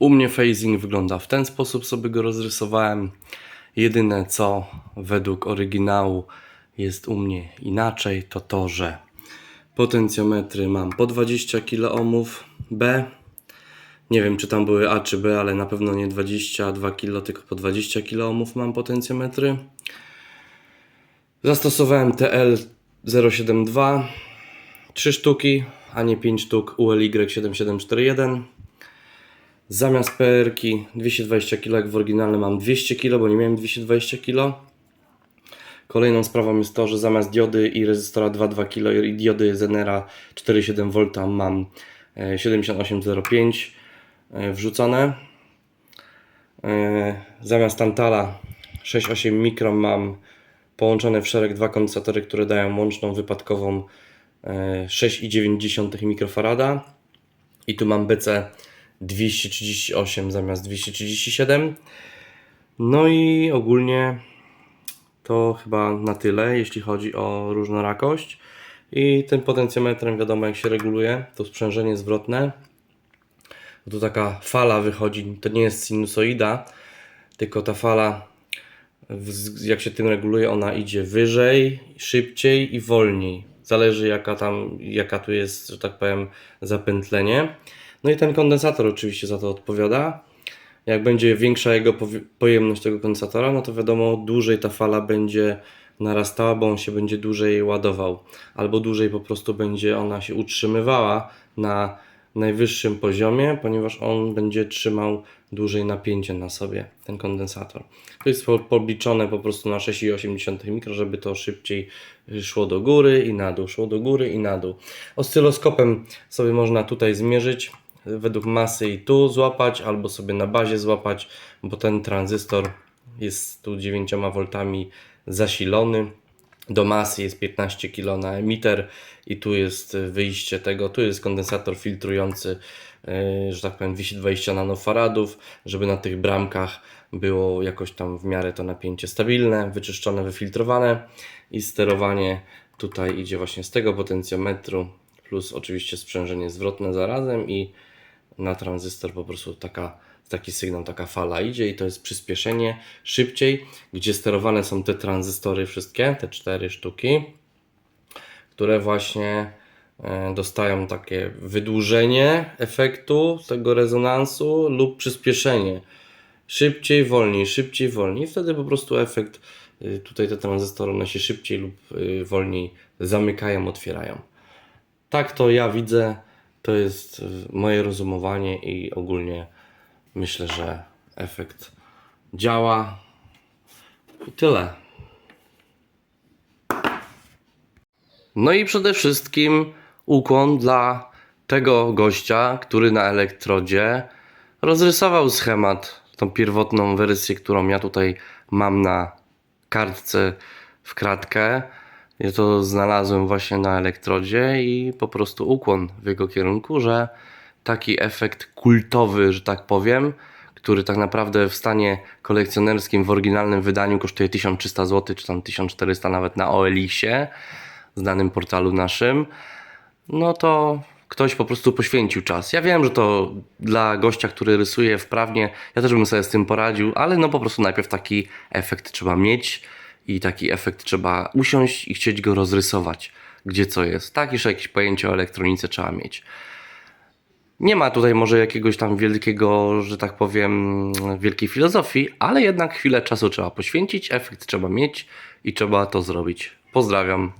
U mnie phasing wygląda w ten sposób, sobie go rozrysowałem. Jedyne co według oryginału jest u mnie inaczej, to to, że potencjometry mam po 20 kΩ B. Nie wiem, czy tam były A czy B, ale na pewno nie 22 kg, tylko po 20 kΩ mam potencjometry. Zastosowałem TL072, 3 sztuki, a nie 5 sztuk ULY7741. Zamiast PR-ki 220 kg, jak w oryginale mam 200 kg, bo nie miałem 220 kg. Kolejną sprawą jest to, że zamiast diody i rezystora 2,2 kg i diody Zenera 4,7 V mam e, 7805 e, wrzucone. E, Zamiast Tantala 6,8 mikron mam połączone w szereg dwa kondensatory, które dają łączną wypadkową e, 6,9 mikrofarada. I tu mam BC 238 zamiast 237. No i ogólnie to chyba na tyle, jeśli chodzi o różnorakość. I tym potencjometrem wiadomo jak się reguluje, to sprzężenie zwrotne. Tu taka fala wychodzi, to nie jest sinusoida, tylko ta fala, jak się tym reguluje, ona idzie wyżej, szybciej i wolniej. Zależy jaka tam, jaka tu jest, że tak powiem, zapętlenie. No i ten kondensator oczywiście za to odpowiada. Jak będzie większa jego pojemność tego kondensatora, no to wiadomo, dłużej ta fala będzie narastała, bo on się będzie dłużej ładował, albo dłużej po prostu będzie ona się utrzymywała na najwyższym poziomie, ponieważ on będzie trzymał dłużej napięcie na sobie, ten kondensator. To jest po- podliczone po prostu na 6,8 mikro, żeby to szybciej szło do góry i na dół, szło do góry i na dół. Oscyloskopem sobie można tutaj zmierzyć według masy i tu złapać, albo sobie na bazie złapać, bo ten tranzystor jest tu 9 V zasilony. Do masy jest 15 kg na emiter i tu jest wyjście tego, tu jest kondensator filtrujący, yy, że tak powiem 220 nanofaradów, żeby na tych bramkach było jakoś tam w miarę to napięcie stabilne, wyczyszczone, wyfiltrowane i sterowanie tutaj idzie właśnie z tego potencjometru plus oczywiście sprzężenie zwrotne zarazem i na tranzystor po prostu taka, taki sygnał, taka fala idzie i to jest przyspieszenie szybciej, gdzie sterowane są te tranzystory wszystkie, te cztery sztuki, które właśnie e, dostają takie wydłużenie efektu tego rezonansu lub przyspieszenie. Szybciej, wolniej, szybciej, wolniej. Wtedy po prostu efekt, y, tutaj te tranzystory, one się szybciej lub y, wolniej zamykają, otwierają. Tak to ja widzę, to jest y, moje rozumowanie i ogólnie myślę, że efekt działa. I tyle. No i przede wszystkim ukłon dla tego gościa, który na elektrodzie rozrysował schemat, tą pierwotną wersję, którą ja tutaj mam na kartce w kratkę. Ja to znalazłem właśnie na elektrodzie i po prostu ukłon w jego kierunku, że taki efekt kultowy, że tak powiem, który tak naprawdę w stanie kolekcjonerskim w oryginalnym wydaniu kosztuje 1300 zł, czy tam 1400 nawet na OLX-ie, znanym portalu naszym, no to ktoś po prostu poświęcił czas. Ja wiem, że to dla gościa, który rysuje wprawnie, ja też bym sobie z tym poradził, ale no po prostu najpierw taki efekt trzeba mieć i taki efekt trzeba usiąść i chcieć go rozrysować, gdzie co jest. Tak, jeszcze jakieś pojęcie o elektronice trzeba mieć. Nie ma tutaj może jakiegoś tam wielkiego, że tak powiem, wielkiej filozofii, ale jednak chwilę czasu trzeba poświęcić, efekt trzeba mieć i trzeba to zrobić. Pozdrawiam.